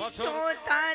પાછો. ચોથા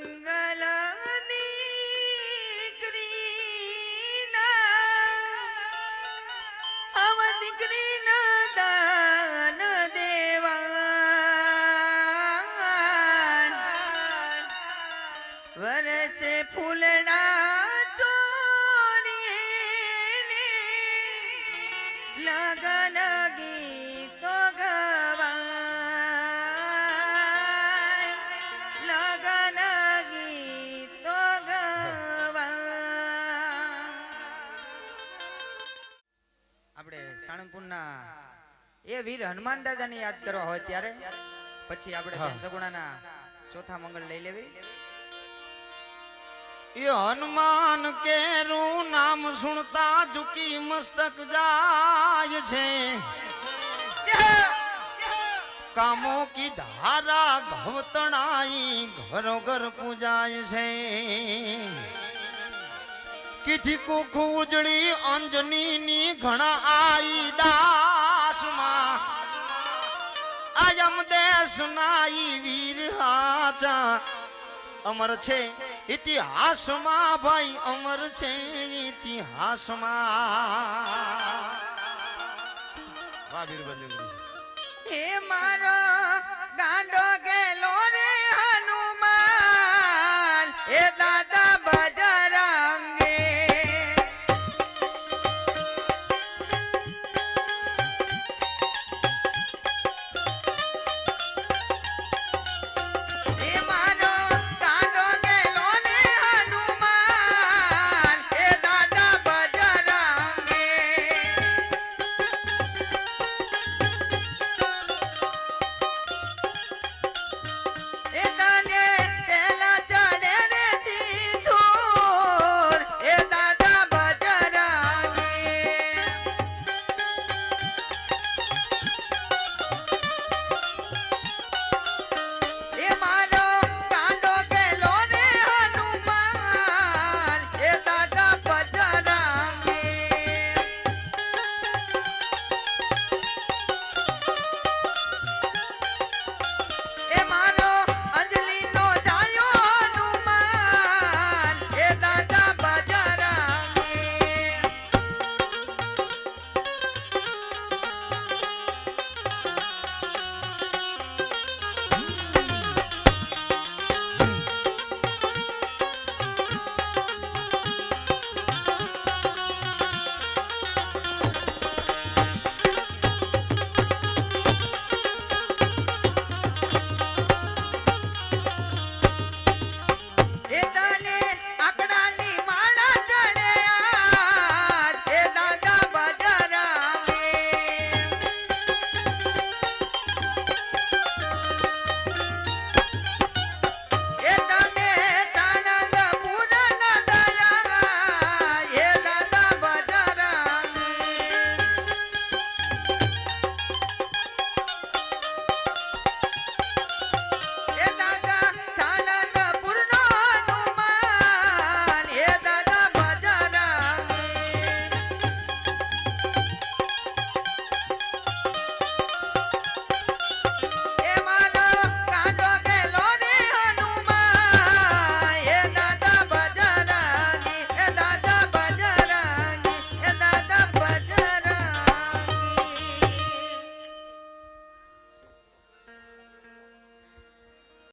વરસે ફૂલડા ચોરી લગન ગીતો ગવાય. લગન ગીતો ગવા આપણે સાણંદપુરના એ વીર હનુમાન દાદાને યાદ કરવા હોય ત્યારે. પછી આપણે સગુણાના ચોથા મંગળ લઈ લેવી. એ હનુમાન કેરું નામ સુણતા ઝુકી મસ્તક જાય છે. કામો કી ધારા ઘવતણાઈ ઘરો ઘર પૂજાય છે. કીધી કુખ ઉજળી અંજની ની ઘણા આઈ દાસમાં. આયમ દેશ નાઈ વીર હાચા. અમર છે. ઇતિહાસમાં ભાઈ અમર છે ઇતિહાસમાં. હે મારો ગાંડો